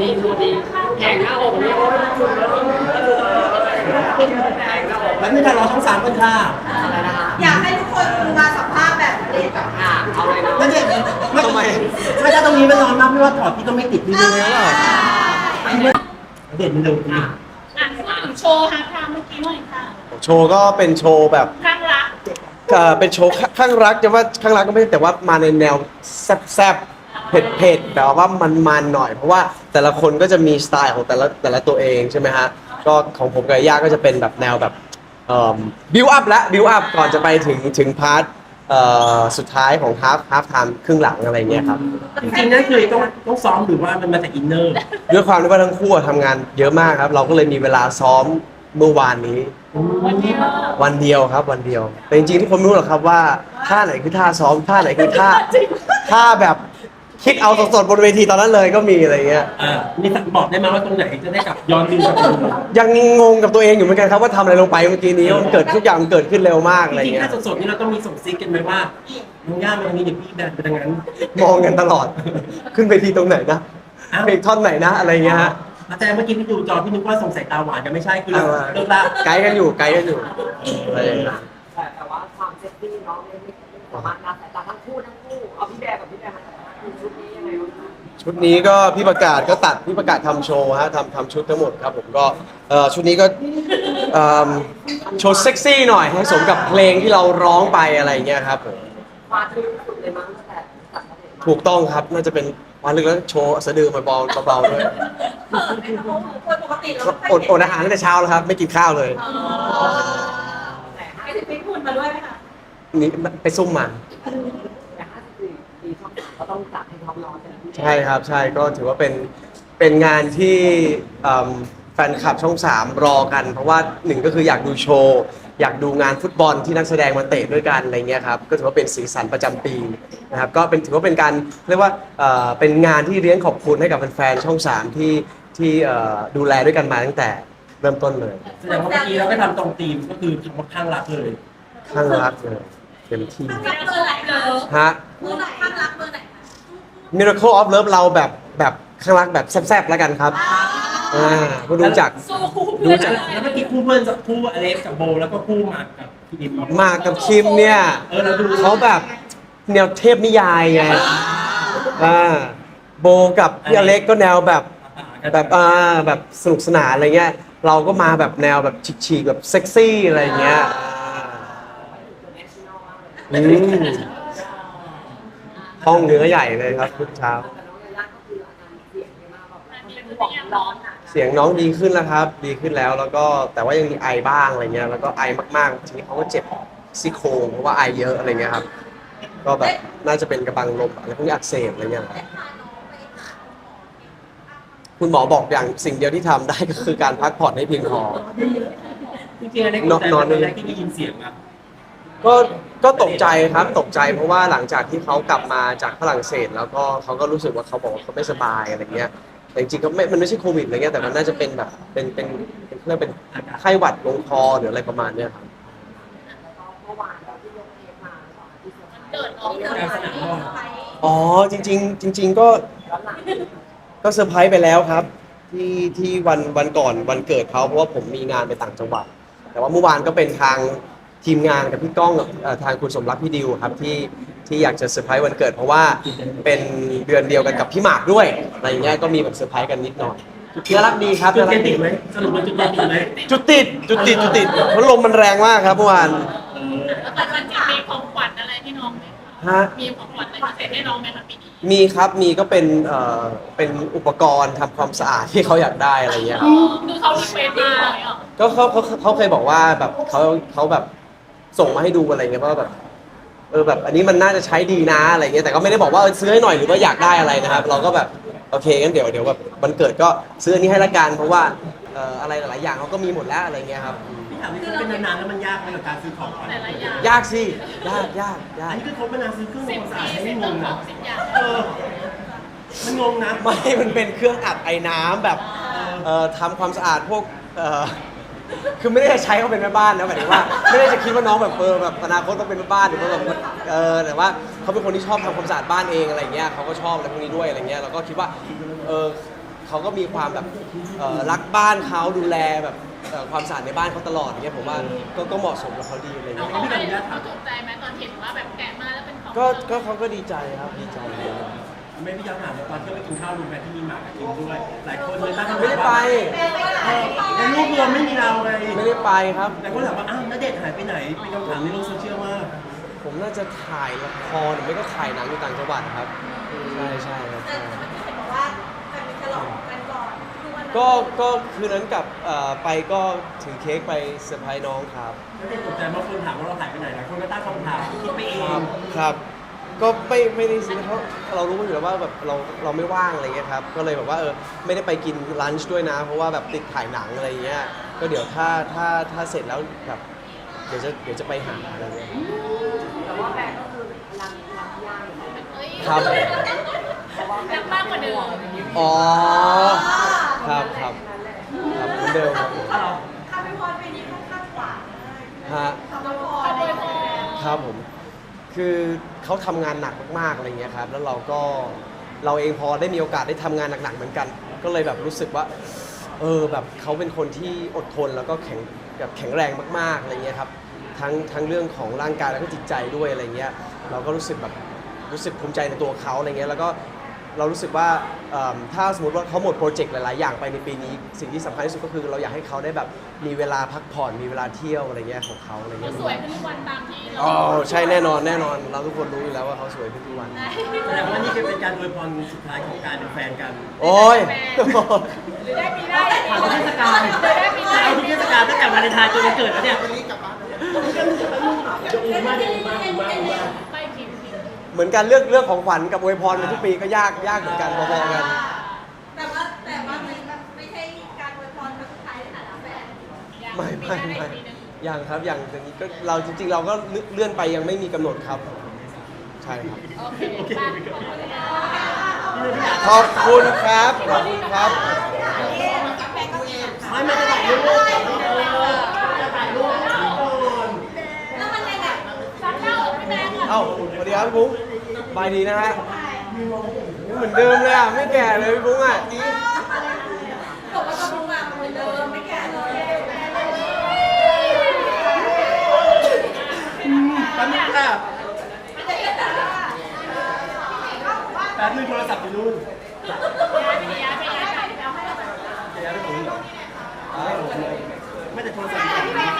ดีตัวดีแข่งหน้าอกนี่โอ้ยสุดเลยแข่งหน้าอกแล้วนี่การรอช่องสามกันค่ะอะไรนะคะอยากให้ทุกคนมาสัมภาษณ์แบบเด็กกับค่ะเอาเลยนะแล้วเนี่ยไม่ทำไมไม่ถ้าตรงนี้มันร้อนมากไม่ว่าถอดพี่ก็ไม่ติดพี่เลยแล้วเด่นมันเร็วจริงอะอะพูดถึงโชว์ฮาร์ดไทม์เมื่อกี้หน่อยค่ะโชว์ก็เป็นโชว์แบบข้างรักเอ่อเป็นโชว์ข้ข้างรักจะว่าข้างรักก็ไม่ใช่แต่ว่ามาในแนวแซ่บๆ เผ็ดๆแต่ว่ามันๆหน่อย เพราะว่าแต่ละคนก็จะมีสไตล์ของแต่ละแต่ละตัวเองใช่ไหมฮะก็ของผมกับย่าก็จะเป็นแบบแนวแบบบิวอัพและบิวอัพก่อนจะไปถึงถึงพาร์ทเอ่อสุดท้ายของฮาร์ฟฮาร์ฟไทม์ครึ่งหลังอะไรเงี้ยครับ จริงๆนั่นคือต้องต้องซ้อมหรือว่ามันมาจากอินเนอร์ด้วยความที่ว่าทั้งคู่อะทำงานเยอะมากครับ เราก็เลยมีเวลาซ้อมเมื่อวานนี้ วันนี้ก็วันเดียวครับวันเดียว แต่จริงๆทุกคนไม่รู้หรอกครับว่าท่าไหนคือท่าซ้อมท่าไหนคือท่าท่าแบบ คิดเอาสดๆบนเวทีตอนนั้นเลยก็มีอะไรเงี้ย อ่ามีสักบอกได้ไหมว่าตรงไหนจะได้กลับย้อนดูกลับไปดูยังงงกับตัวเองอยู่เหมือนกันครับว่าทำอะไรลงไปเมื่อกี้นี้ว่ามันเกิดทุกอย่างมันเกิดขึ้นเร็วมากอะไรจริงๆเงี้ถ้ายสดๆนี่เราต้องมีส่งซิกกันไหมว่าน้องย่ามาตรงนี้เดี๋ยวพี่แบบไปทางนั้นมองกันตลอด ขึ้นเวทีตรงไหนนะอ้าวเพลงท่อนไหนนะอะไรเงี้ยฮะอาจารย์เมื่อกี้พี่ดูจอพี่นึกว่าส่งสายตาหวานกันไม่ใช่คือเราเอามาเลิกละไกด์กันอยู่ไกด์กันอยู่อะไรอย่างเงี้ยแต่แต่ว่าความเซ็กซี่น้องเนี่ยไม่สามารถรับสายต ชุดนี้ก็พี่ประกาศก็ตัดพี่ประกาศทำโชว์ฮะทำทำชุดทั้งหมดครับผมก็เอ่อชุดนี้ก็เอิ่มโชว์เซ็กซี่หน่อยให้สมกับเพลงที่เราร้องไปอะไรอย่างเงี้ยครับผมมาที่สุดเลยมั้งตั้งแต่ตัดมาเลยถูกต้องครับน่าจะเป็นวันลึกแล้วโชว์สะดือมาเบาๆเบาๆด้วยคนปกติเราอดอดอาหารตั้งแต่เช้าแล้วครับ ไม่กินข้าวเลยแต่ห้าไอ้ที่ฟิตหุ่นมาด้วยไหมคะนี่ไปซุ่มมา แต่ห้าสิบสี่ปีช่องสามก็ต้องจัดให้ท็อปนอนแต่ละที่ ใช่ครับใช่ก็ถือว่าเป็นเป็นงานที่เอิ่มแฟนคลับช่อง3รอกัน เพราะว่าหนึ่งก็คืออยากดูโชว์ อยากดูงานฟุตบอลที่นักแสดงมาเตะด้วยกันอะไรเงี้ยครับก็ถือว่าเป็นสีสันประจำปีนะครับก็เป็นถือว่าเป็นการเรียกว่าเอ่อเป็นงานที่เลี้ยงขอบคุณให้กับแฟนๆช่อง3ที่ที่เอ่อดูแลด้วยกันมาตั้งแต่เริ่มต้นเลยแสดงว่าเมื่อกี้เราก็ทำตรงธีมก็คือทำว่าข้างรักเลย ข้างรักเลยเต็มที่รักเบอร์ไหนเบอร์ฮะ เบอร์ไหนข้างรักเบอร์ไหน Miracle of Love เราแบบแบบข้างรักแบบแซ่บๆแล้วกันครับอ่าผู้รู้จักสู้คู่ดูเพื่อนจากเลยแล้วเมื่อกี้คู่เพื่อนคู่อเล็กกับโบแล้วก็คู่หมากกับพี่ดิมมากกับคิมเนี่ย เออเราดูเขาแบบแนวเทพนิยายไงอ่าโบกับพี่อเล็กก็แนวแบบแบบอ่าแบบสนุกสนานอะไรเงี้ย เราก็มาแบบแนวแบบฉีกๆแบบเซ็กซี่อะไรเงี้ยอืม ห้องเนื้อใหญ่เลยครับทุกเช้าแต่น้องยาย่าก็คืออาการเสียงเยอะมากแบบเป็นห่วงร้อนอะเสียงน้องดีขึ้นแล้วครับ ดีขึ้นแล้วแล้วก็แต่ว่ายังมีไอบ้างอะไรเงี้ยแล้วก็ไอมากๆทีนี้เขาก็เจ็บซี่โครงเพราะว่าไอเยอะอะไรเงี้ยครับ ก็แบบน่าจะเป็นกระบังลมอะไรพวกนี้อักเสบอะไรเงี้ยครับคุณหมอบอกอย่างสิ่งเดียวที่ทำได้ก็คือการพักผ่อนให้เพียงพอ จริงๆอเล็กนอนนอน ตอนแรกที่ได้ยินเสียงอะ ก็ก็ตกใจครับตกใจเพราะว่าหลังจากที่เขากลับมาจากฝรั่งเศส แล้วก็เขาก็รู้สึกว่าเขาบอกว่าเขาไม่สบายอะไรเงี้ยแต่จริงๆก็ไม่มันไม่ใช่โควิดอะไรเงี้ยแต่มันน่าจะเป็นแบบเป็นเป็นเป็นเรียกเป็นไข้หวัดลงคอหรืออะไรประมาณเนี้ยครับเมื่อวานเราที่ยกเทปมาก่อนที่จะเกิดน้องจอไปที่ไปอ๋อจริง ๆ จริง ๆ ก็ย้อนหลังก็เซอร์ไพรส์ไปแล้วครับ ที่ที่วันวันก่อนวันเกิดเขาเพราะว่าผมมีงานไปต่างจังหวัด แต่ว่าเมื่อวานก็เป็นทาง ทีมงานกับพี่ก้องกับเอ่อทางคุณสมรักพี่ดิวครับที่ที่อยากจะเซอร์ไพรส์วันเกิด เพราะว่าเป็นเดือนเดียวกันกับพี่หมากด้วยอะไรเงี้ยก็มีแบบเซอร์ไพรส์กันนิดหน่อยน่ารักดีครับจุดน่ารัเด่กนดีติดไหมสรุปมันจุดเด่นติดไหมจุดติดจุดติดจุดติดเพราะลมมันแรงมากครับเมื่อวานแล้ววันนี้มีของขวัญอะไรให้น้องไหมคะฮะ มีของขวัญอะไรพิเศษให้น้องไหมคะปีนี้มีครับมีก็เป็นเอ่อเป็นอุปกรณ์ทำความสะอาดที่เขาอยากได้อะไรเงี้ยครับคือเขารีเควสมาเลยเหรอก็เขาเขาเขาเคยบอกว่าแบบเขาเขาแบบ ส่งมาให้ดูอะไรเงี้ยว่าแบบ เออแบบอันนี้มันน่าจะใช้ดีนะอะไรเงี้ยแต่ก็ไม่ได้บอกว่าเออซื้อให้หน่อยหรือว่าอยากได้อะไรนะครับ เราก็แบบโอเคงั้นเดี๋ยวเดี๋ยวแบบวันเกิดก็ซื้ออันนี้ให้ละกันเพราะว่าเอ่ออะไรหลายๆอย่างเขาก็มีหมดแล้วอะไรเงี้ยครับอืมพี่ถามนี่เขาเป็นนานๆแล้วมันยากไหมกับการซื้อของขวัญแต่ละอย่างยากสิยากยากยาอักนนี้คือเขาเป็นนานซื้อเครื่องสิบทำความสะอาปีดให้สิบงต้องงขอนะงสิบอย่างเออมันงงนะ ไม่ มันเป็นเครื่องอัดไอ้น้ำแบบเอ่อทำความสะอาดพวกเอ่อ คือไม่ได้จะใช้เขาเป็นแม่บ้านนะหมายถึงว่า ไม่ได้จะคิดว่าน้องแบบเออแบบอนาคตต้องเป็นแม่บ้านหรือว่าแบบเออแต่ว่าเขาเป็นคนที่ชอบทำความสะอาดบ้านเองอะไรเงี้ยเขาก็ชอบอะไรพวกนี้ด้วยอะไรเงี้ยเราก็คิดว่าเออเขาก็มีความแบบเอ่อรักบ้านเขาดูแลแบบเอ่อความสะอาดในบ้านเขาตลอดอย่างเงี้ยผมว่าก็ก็เหมาะสมกับเขาดีอะไรน้องเงี้ย เขาไม่เขาถูกใจไหมตอนเห็นว่าแบบแกะมาแล้วเป็นของก็ก็เขาก็ดีใจครับดีใจไม่พี่ย้อนถามตอนที่ไปกินข้าวรู้ไหมที่มีหมากกับคิมด้วย หลายคนเลยตั้งคำถามไม่ได้ไปเออในรูปรวมไม่มีเรา ไงไม่ได้ไปครับหลายคนถามว่าอ้าวณเดชน์หายไปไหนเป็นคำถามในโลกโซเชียลมากผมน่าจะถ่ายละครหรือไม่ก็ถ่ายหนังอยู่ต่างจังหวัดครับ ใช่ใช่ครับแต่ใช่เมื่อกี้เห็นบอกว่าจะมีฉลองกันก่อนคือวันนั้นก็ก็คืนนั้นกลับเอ่อไปก็ถือเค้กไปเซอร์ไพรส์น้องครับ ณเดชน์ตกใจเมื่อคนถามว่าเราหายไปไหนหลายคนก็ตั้งคำถามคิดไปเอครังบครับก็ไม่ไม่ได้ซีเพราะเรารู้อยู่แล้วว่าแบบเราเราไม่ว่างอะไรเงี้ยครับก็เลยแบบว่าเออไม่ได้ไปกินลันช์ด้วยนะ เพราะว่าแบบติดถ่ายหนังอะไรเงี้ย ก็เดี๋ยวถ้าถ้าถ้าเสร็จแล้วแบบเดี๋ยวจะเดี๋ยวจะไปหาอะไรเงี้ยแต่ว่าแบร์ก็คือรักรักย่างอยู่แล้วเอ้ยครับรักมากกว่าเดิมอ๋อครับครับครับเหมือนเดิมครับผมถ้าเราคำพิพรปีนี้ค่อนข้างหวานฮะคำพิพขอบคุณรพ่อครับผมคือเขาทำงานหนักมากๆอะไรเงี้ยครับ แล้วเราก็เราเองพอได้มีโอกาสได้ทำงานหนักๆเหมือนกัน ก็เลยแบบรู้สึกว่า เออแบบเขาเป็นคนที่อดทนแล้วก็แข็งแบบแข็งแรงมากๆอะไรเงี้ยครับทั้งทั้งเรื่องของร่างกายแล้วก็จิตใจด้วยอะไรเงี้ยเราก็รู้สึกแบบรู้สึกภูมิใจในตัวเขาอะไรเงี้ยแล้วก็เรารู้สึกว่าเอิ่มถ้าสมมติว่าเขาหมดโปรเจกต์หลาย ๆ อย่างไปในปีนี้ สิ่งที่สำคัญที่สุดก็คือเราอยากให้เขาได้แบบมีเวลาพักผ่อนมีเวลาเที่ยวอะไรเงี้ยของเขาอะไรคืเงี้อยสวยขึ้นทุกวันตามที่เราอ๋อใช่แน่นอนแน่นอน เราทุกคนรู้อยู่แล้วว่าเขาสวยขึ้นทุกวันแสดงว่านี่คือเป็นการอวยพรสุดท้ายของการเป็นแฟนกัน โอ้ย หรือได้ปีหน้าได้ปี ผ่านหน้าเทศกาลหรือได้ปีหน้าเอาทุกเทศกาลตั้งแต่วาเลนไทน์จนวันเกิดแล้วเนี่ยจะอูมากจะอูมานเหมือนกันเลือกเลือกของขวัญกับอวยพรกันทุกปีก็ยากยากเหมือนกันพอๆกัน แต่ว่าแต่ว่ามันไม่ใช่การอวยพรครั้งสุดท้ายในฐานะแฟนไม่ไม่ไม่น้าด้ปีหนึ่งยังครับอยังอย่างนี้ก็เราจริง ๆ เราก็เลื่อนไปยังไม่มีกำหนดครับ ใช่ครับ โอเคขอบคุณครับขอบคุณครับ ไม่ไม่จะถ่ายรูปจะถ่ายรูปก่อนแล้วมันยังไงซักเล่าพี่แม่ค่ะเอ้าสวัสดีครับพี่พุ้งบายดีนะฮะเหมือนเดิมเลยอะไม่แก่เลยพี่พุ้งอะบอกว่าต้องมาเหมือนเดิมไม่แก่เลยแป๊บนึงค่ะแป๊บนึงโทรศัพท์อยู่นู่น ไม่แต่โทรศัพท์